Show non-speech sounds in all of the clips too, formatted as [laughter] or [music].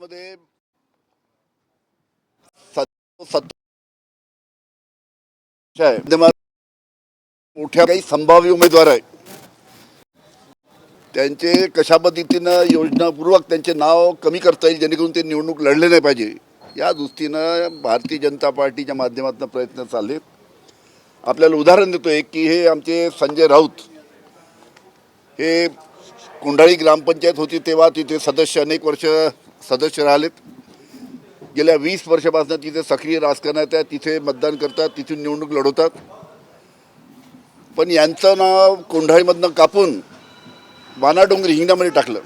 मध्ये मोठ्या काही संभाव्य उमेदवार आहे त्यांचे कशा पद्धतीनं योजनापूर्वक त्यांचे नाव कमी करता येईल जेणेकरून ते निवडणूक लढले नाही पाहिजे या दृष्टीनं भारतीय जनता पार्टीच्या माध्यमातून प्रयत्न चाललेत आपल्याला उदाहरण देतो एक की हे आमचे संजय राऊत हे कुंडाळी ग्रामपंचायत होती तेव्हा तिथे सदस्य अनेक वर्ष सदस्य राहिलेत. गेल्या वीस वर्षापासून तिथे सक्रिय राजकारणात आहे तिथे मतदान करतात तिथून निवडणूक लढवतात. पण यांचं नाव कोंढाळीमधनं कापून वानाडोंगरी हिंगणामध्ये टाकलं.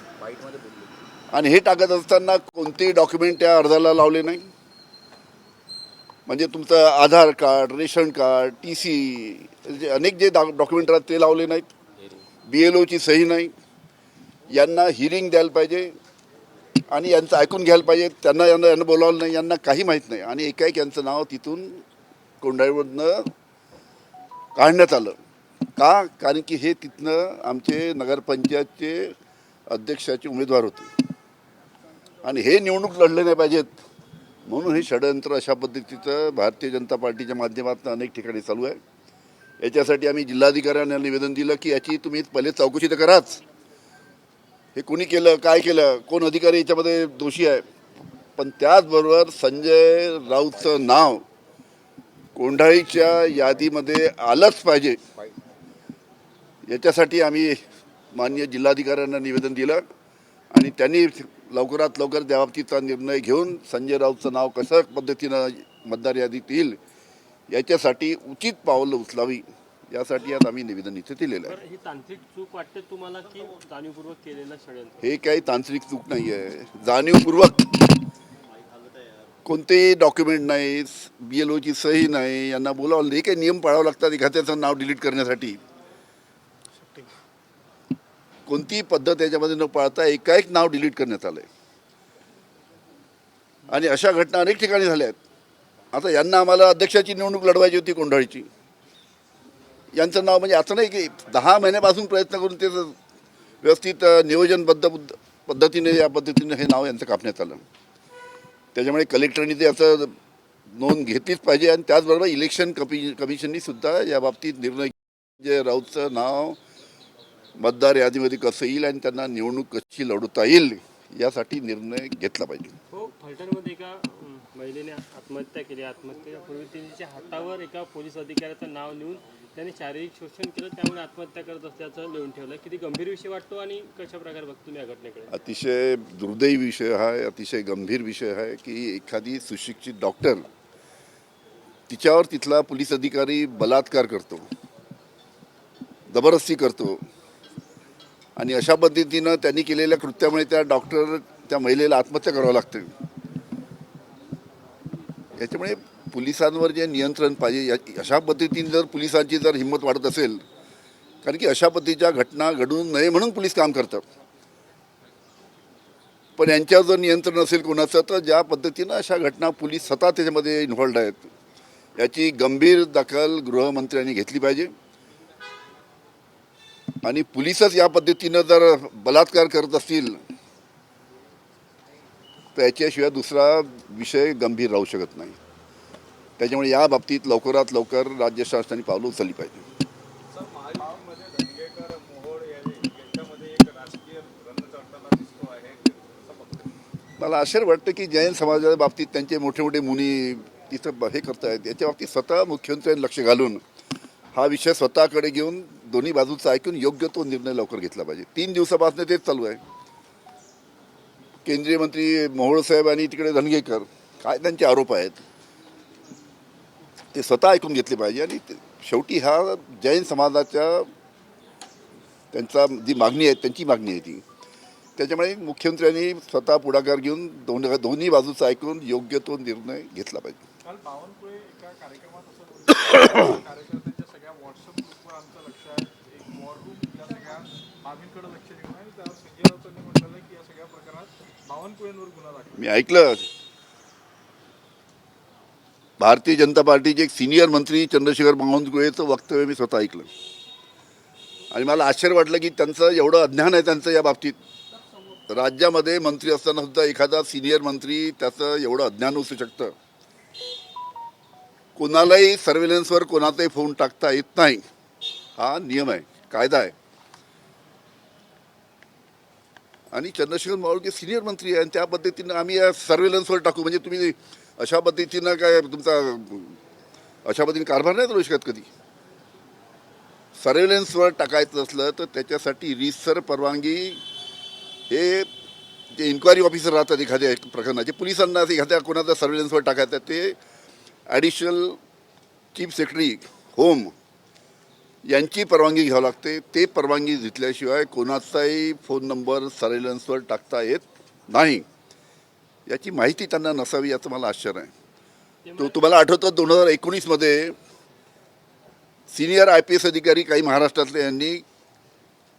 आणि हे टाकत असताना कोणतेही डॉक्युमेंट त्या अर्जाला लावले नाही. म्हणजे तुमचं Aadhaar card ration card T C जे अनेक जे डॉक्युमेंट राहतात ते लावले नाहीत. बी एल ओची सही नाही. यांना हिरिंग द्यायला पाहिजे. आणि यांचं ऐकून घ्यायला पाहिजे. त्यांना यांना यांना बोलावलं नाही यांना काही माहीत नाही. आणि एकाएक यांचं नाव तिथून कोंडाळीमधनं काढण्यात आलं. का? कारण की हे तिथनं आमचे नगरपंचायतचे अध्यक्षाचे उमेदवार होते. आणि हे निवडणूक लढले नाही पाहिजेत. म्हणून हे षडयंत्र अशा पद्धतीचं भारतीय जनता पार्टीच्या माध्यमातून अनेक ठिकाणी चालू आहे. याच्यासाठी आम्ही जिल्हाधिकाऱ्यांना निवेदन दिलं की याची तुम्ही पहिले चौकशी तर कराच. हे कोणी केलं काय केलं कोण अधिकारी याच्यामध्ये दोषी आहे? पण त्याचबरोबर संजय राऊतचं नाव कोंढाळीच्या यादीमध्ये आलंच पाहिजे. याच्यासाठी आम्ही माननीय जिल्हाधिकाऱ्यांना निवेदन दिलं आणि त्यांनी लवकरात लवकर त्याबाबतीचा निर्णय घेऊन संजय राऊतचं नाव कसं पद्धतीनं मतदार यादीत येईल याच्यासाठी उचित पावलं उचलावी. यासाठी आज आम्ही निवेदन इथे दिलेलं आहे. ही तांत्रिक चूक वाटते तुम्हाला की जाणीवपूर्वक केलेलं षडयंत्र? हे काही तांत्रिक चूक नाही आहे. जाणीवपूर्वक कोणतेही डॉक्युमेंट नाही बी एल ओची सही नाही यांना बोलावलं. हे काही नियम पाळावं लागतात एखाद्याचं नाव डिलीट करण्यासाठी. कोणतीही पद्धत याच्यामध्ये न पाळता एकाएक नाव डिलीट करण्यात आलंय. आणि अशा घटना अनेक ठिकाणी झाल्या आहेत. आता यांना आम्हाला अध्यक्षाची निवडणूक लढवायची होती कोंढाळीची. यांचं नाव म्हणजे असं नाही की दहा महिन्यापासून प्रयत्न करून ते व्यवस्थित नियोजनबद्ध बुद्ध- पद्धतीने या पद्धतीने हे नाव यांचं कापण्यात आलं. त्याच्यामुळे कलेक्टरनी ते असं नोंद घेतलीच पाहिजे आणि त्याचबरोबर इलेक्शन कमी कमिशननी सुद्धा या बाबतीत निर्णय जे राऊतचं नाव मतदार यादीमध्ये कसं येईल आणि त्यांना निवडणूक कशी लढवता येईल यासाठी निर्णय घेतला पाहिजे. हो फलटणमध्ये एका महिलेने आत्महत्या केली. आत्महत्येपूर्वी तिच्या हातावर एका पोलीस अधिकाऱ्याचं नाव लिहून त्याने शारीरिक शोषण केलं. त्यामुळे आत्महत्या करत असल्याचं लिहून ठेवलं. किती गंभीर विषय वाटतो आणि कशा प्रकारे बघतो तुम्ही या घटनेकडे? अतिशय दुर्दैवी विषय आहे. अतिशय गंभीर विषय आहे की एखादी सुशिक्षित डॉक्टर तिच्यावर तिथला पोलीस अधिकारी बलात्कार करतो जबरदस्ती करतो आणि अशा पद्धतीनं त्यांनी केलेल्या कृत्यामुळे त्या डॉक्टर त्या महिलेला आत्महत्या करावं लागते. याच्यामुळे पोलिसांवर जे नियंत्रण पाहिजे या- अशा पद्धतीने जर पोलिसांची जर हिंमत वाढत असेल कारण की अशा पद्धतीच्या घटना घडू नये म्हणून पोलीस काम करतात पण यांच्यावर जर नियंत्रण असेल कोणाचं तर ज्या पद्धतीनं अशा घटना पोलीस स्वतः त्याच्यामध्ये इन्व्हॉल्ड आहेत याची गंभीर दखल गृहमंत्र्यांनी घेतली पाहिजे. आणि पोलीसच या पद्धतीनं जर बलात्कार करत असतील तर याच्याशिवाय दुसरा विषय गंभीर राहू शकत नाही. त्याच्यामुळे या बाबतीत लवकरात लवकर राज्य शासनाने पावलं उचलली पाहिजे. मला आश्चर्य वाटतं की जैन समाजाच्या बाबतीत त्यांचे मोठे मोठे मुनी तिथं हे करतायत याच्या बाबतीत स्वतः मुख्यमंत्र्यांनी लक्ष घालून हा विषय स्वतःकडे घेऊन दोन्ही बाजूचा ऐकून योग्य तो निर्णय लवकर घेतला पाहिजे. तीन दिवसापासून तेच चालू आहे. केंद्रीय मंत्री मोहोळ साहेब आणि तिकडे धनगेकर काय त्यांचे आरोप आहेत? ते स्वतः ऐकून घेतले पाहिजे आणि शेवटी हा जैन समाजाच्या त्यांचा जी मागणी आहे त्यांची मागणी आहे ती. त्याच्यामुळे मुख्यमंत्र्यांनी स्वतः पुढाकार घेऊन दोन दोन्ही बाजूचं ऐकून योग्य तो निर्णय घेतला पाहिजे. [coughs] कार्यकर्त्यांच्या सगळ्या व्हॉट्सअप ग्रुपवर आमचं लक्ष आहे. एक वॉर रूम सगळ्या लक्ष देऊन आहे त्यावर संजय राऊतांनी म्हटलेलं की या सगळ्या प्रकारात बावनकुळेंवर गुन्हा दाखल मी ऐकलं. भारतीय जनता पार्टीचे एक सिनियर मंत्री चंद्रशेखर बावनकुळेचं वक्तव्य मी स्वतः ऐकलं. आणि मला आश्चर्य वाटलं की त्यांचं एवढं अज्ञान आहे त्यांचं या बाबतीत. राज्यामध्ये मंत्री असताना सुद्धा एखादा सिनियर मंत्री त्याचं एवढं अज्ञान असू शकतं. कोणालाही सर्व्हेलन्सवर कोणाचाही फोन टाकता येत नाही. हा नियम आहे कायदा आहे. आणि चंद्रशेखर मावळके सिनियर मंत्री आहे आणि त्या पद्धतीनं आम्ही या सर्वेलन्सवर टाकू. म्हणजे तुम्ही अशा पद्धतीनं काय तुमचा अशा पद्धतीने कारभार नाही करू शकत कधी? सर्वेलन्सवर टाकायचं असलं तर त्याच्यासाठी रिसर परवानगी हे जे इन्क्वायरी ऑफिसर राहतात एखाद्या प्रकरणाचे पोलिसांना एखाद्या कोणाचा सर्वेलन्सवर टाकायचं आहे, ते ॲडिशनल चीफ सेक्रेटरी होम यांची परवानगी घ्यावी लागते. ते परवानगी घेतल्याशिवाय कोणाचाही फोन नंबर सर्व्हेलन्सवर टाकता येत नाही. याची माहिती त्यांना नसावी याचं मला आश्चर्य आहे. तो तुम्हाला आठवतं दोन हजार एकोणीसमध्ये सिनियर आय पी एस अधिकारी काही महाराष्ट्रातले यांनी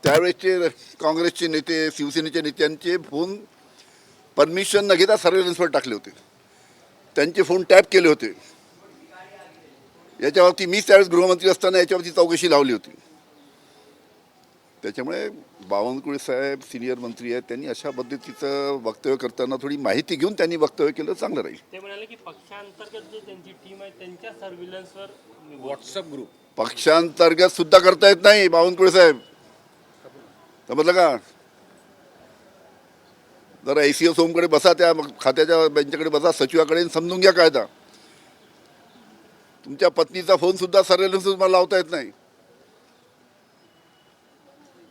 त्यावेळेसचे काँग्रेसचे नेते शिवसेनेच्या नेत्यांचे फोन परमिशन न घेता सर्व्हेलन्सवर टाकले होते. त्यांचे फोन टॅप केले होते. याच्यावरती मीच त्यावेळेस गृहमंत्री असताना याच्यावरती चौकशी लावली होती. त्याच्यामुळे बावनकुळे साहेब सिनियर मंत्री आहेत त्यांनी अशा पद्धतीचं वक्तव्य करताना थोडी माहिती घेऊन त्यांनी वक्तव्य केलं चांगलं राहील. ते म्हणाले की पक्षांतर्गत जे त्यांची टीम आहे त्यांच्या सर्व्हिलन्सवर व्हॉट्सअप ग्रुप पक्षांतर्गत सुद्धा करता येत नाही बावनकुळे साहेब. समजलं का? जरा ए सी एस होमकडे बसा त्या खात्याच्या बेंचकडे बसा सचिवाकडे समजून घ्या कायदा. तुमच्या पत्नीचा फोन सुद्धा सर्वेलन्स तुम्हाला लावता येत नाही.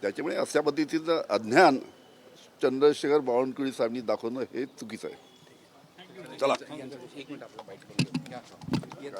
त्याच्यामुळे अशा पद्धतीचं अज्ञान चंद्रशेखर बावनकुळी साहेबांनी दाखवणं हे चुकीचं आहे. एक